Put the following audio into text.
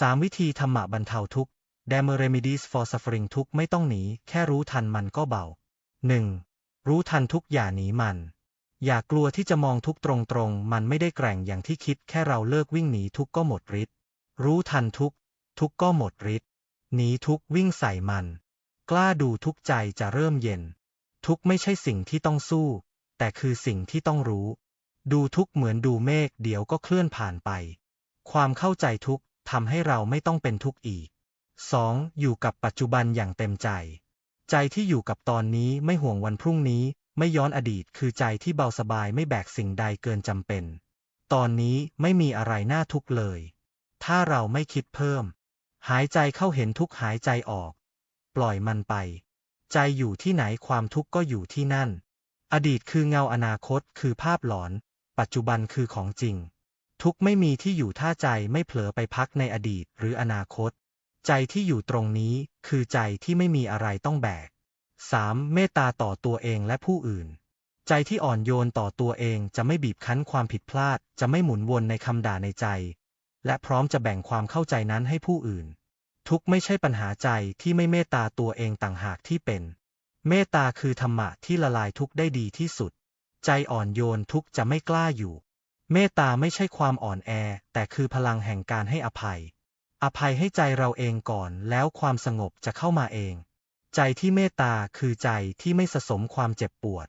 3 วิธีธรรมะบรรเทาทุกข์ d e m e remedies for suffering ทุกข์ไม่ต้องหนี แค่รู้ทันมันก็เบา 1. รู้ทันทุกข์อย่าหนีมัน อย่ากลัวที่จะมองทุกข์ตรงๆ มันไม่ได้แกร่งอย่างที่คิด แค่เราเลิกวิ่งหนีทุกข์ก็หมดฤทธิ์ รู้ทันทุกข์ทุกข์ก็หมดฤทธิ์ หนีทุกข์วิ่งใส่มัน กล้าดูทุกข์ใจจะเริ่มเย็น ทุกข์ไม่ใช่สิ่งที่ต้องสู้ แต่คือสิ่งที่ต้องรู้ ดูทุกข์เหมือนดูเมฆเดี๋ยวก็เคลื่อนผ่านไป ความเข้าใจทุกข์ ทำให้เราไม่ต้องเป็นทุกข์อีก 2. อยู่กับปัจจุบันอย่างเต็มใจ ใจที่อยู่กับตอนนี้ไม่ห่วงวันพรุ่งนี้ ไม่ย้อนอดีตคือใจที่เบาสบายไม่แบกสิ่งใดเกินจำเป็น ตอนนี้ไม่มีอะไรน่าทุกข์เลย ถ้าเราไม่คิดเพิ่ม หายใจเข้าเห็นทุกข์หายใจออก ปล่อยมันไป ใจอยู่ที่ไหนความทุกข์ก็อยู่ที่นั่น อดีตคือเงาอนาคตคือภาพหลอน ปัจจุบันคือของจริง ทุกไม่มีที่อยู่ถ้าใจไม่เผลอไปพักในอดีตหรืออนาคต ใจที่อยู่ตรงนี้คือใจที่ไม่มีอะไรต้องแบก 3. เมตตาต่อตัวเองและผู้อื่น ใจที่อ่อนโยนต่อตัวเองจะไม่บีบคั้นความผิดพลาด จะไม่หมุนวนในคำด่าในใจ และพร้อมจะแบ่งความเข้าใจนั้นให้ผู้อื่น ทุกไม่ใช่ปัญหาใจที่ไม่เมตตาตัวเองต่างหากที่เป็น เมตตาคือธรรมะที่ละลายทุกได้ดีที่สุด ใจอ่อนโยนทุกจะไม่กล้าอยู่ เมตตาไม่ใช่ความอ่อนแอ แต่คือพลังแห่งการให้อภัย อภัยให้ใจเราเองก่อนแล้วความสงบจะเข้ามาเอง ใจที่เมตตาคือใจที่ไม่สะสมความเจ็บปวด